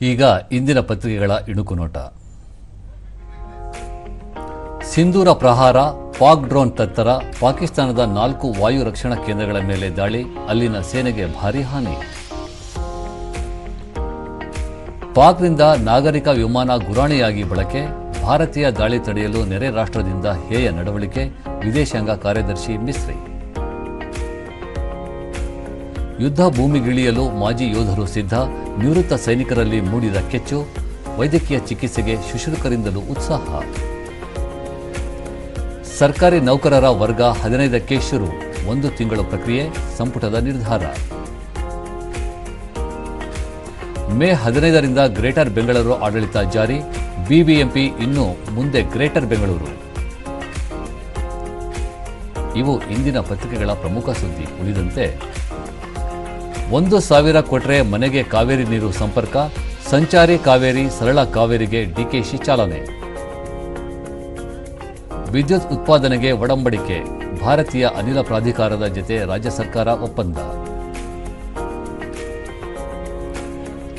ಈಗ ಇಂದಿನ ಪತ್ರಿಕೆಗಳ ಇಣುಕು ನೋಟ ಸಿಂಧೂರ ಪ್ರಹಾರ ಪಾಕ್ ಡ್ರೋನ್ ತತ್ತರ, ಪಾಕಿಸ್ತಾನದ ನಾಲ್ಕು ವಾಯು ರಕ್ಷಣಾ ಕೇಂದ್ರಗಳ ಮೇಲೆ ದಾಳಿ, ಅಲ್ಲಿನ ಸೇನೆಗೆ ಭಾರೀ ಹಾನಿ. ಪಾಕ್ನಿಂದ ನಾಗರಿಕ ವಿಮಾನ ಗುರಾಣಿಯಾಗಿ ಬಳಕೆ, ಭಾರತೀಯ ದಾಳಿ ತಡೆಯಲು ನೆರೆ ರಾಷ್ಟ್ರದಿಂದ ಹೇಯ ನಡವಳಿಕೆ, ವಿದೇಶಾಂಗ ಕಾರ್ಯದರ್ಶಿ ಮಿಸ್ರಿ. ಯುದ್ಧ ಭೂಮಿಗಿಳಿಯಲು ಮಾಜಿ ಯೋಧರು ಸಿದ್ಧ, ನಿವೃತ್ತ ಸೈನಿಕರಲ್ಲಿ ಮೂಡಿದ ಕೆಚ್ಚು, ವೈದ್ಯಕೀಯ ಚಿಕಿತ್ಸೆಗೆ ಶುಶ್ರೂಕರಿಂದಲೂ ಉತ್ಸಾಹ. ಸರ್ಕಾರಿ ನೌಕರರ ವರ್ಗ ಹದಿನೈದಕ್ಕೆ ಶುರು, ಒಂದು ತಿಂಗಳ ಪ್ರಕ್ರಿಯೆ, ಸಂಪುಟದ ನಿರ್ಧಾರ. ಮೇ ಹದಿನೈದರಿಂದ ಗ್ರೇಟರ್ ಬೆಂಗಳೂರು ಆಡಳಿತ ಜಾರಿ, ಬಿಬಿಎಂಪಿ ಇನ್ನು ಮುಂದೆ ಗ್ರೇಟರ್ ಬೆಂಗಳೂರು. ಇವು ಇಂದಿನ ಪತ್ರಿಕೆಗಳ ಪ್ರಮುಖ ಸುದ್ದಿ. ಉಳಿದಂತೆ ಒಂದು ಸಾವಿರ ಕೊಟ್ರೆ ಮನೆಗೆ ಕಾವೇರಿ ನೀರು ಸಂಪರ್ಕ, ಸಂಚಾರಿ ಕಾವೇರಿ, ಸರಳ ಕಾವೇರಿಗೆ ಡಿಕೆಶಿ ಚಾಲನೆ. ವಿದ್ಯುತ್ ಉತ್ಪಾದನೆಗೆ ಒಡಂಬಡಿಕೆ, ಭಾರತೀಯ ಅನಿಲ ಪ್ರಾಧಿಕಾರದ ಜತೆ ರಾಜ್ಯ ಸರ್ಕಾರ ಒಪ್ಪಂದ.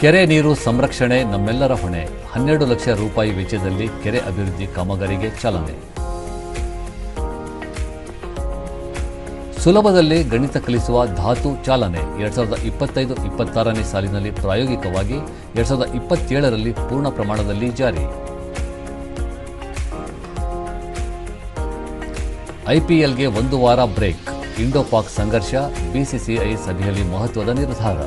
ಕೆರೆ ನೀರು ಸಂರಕ್ಷಣೆ ನಮ್ಮೆಲ್ಲರ ಹೊಣೆ, ಹನ್ನೆರಡು ಲಕ್ಷ ರೂಪಾಯಿ ವೆಚ್ಚದಲ್ಲಿ ಕೆರೆ ಅಭಿವೃದ್ಧಿ ಕಾಮಗಾರಿಗೆ ಚಾಲನೆ. ಸುಲಭದಲ್ಲಿ ಗಣಿತ ಕಲಿಸುವ ಧಾತು ಚಾಲನೆ ಎರಡ್ ಸಾವಿರದ ಇಪ್ಪತ್ತೈದು, ಇಪ್ಪತ್ತಾರನೇ ಸಾಲಿನಲ್ಲಿ ಪ್ರಾಯೋಗಿಕವಾಗಿ ಎರಡ್ ಸಾವಿರದ ಇಪ್ಪತ್ತೇಳರಲ್ಲಿ ಪೂರ್ಣ ಪ್ರಮಾಣದಲ್ಲಿ ಜಾರಿ. ಐಪಿಎಲ್ಗೆ ಒಂದು ವಾರ ಬ್ರೇಕ್ ಇಂಡೋ ಪಾಕ್ ಸಂಘರ್ಷ ಬಿಸಿಸಿಐ ಸಭೆಯಲ್ಲಿ ಮಹತ್ವದ ನಿರ್ಧಾರ.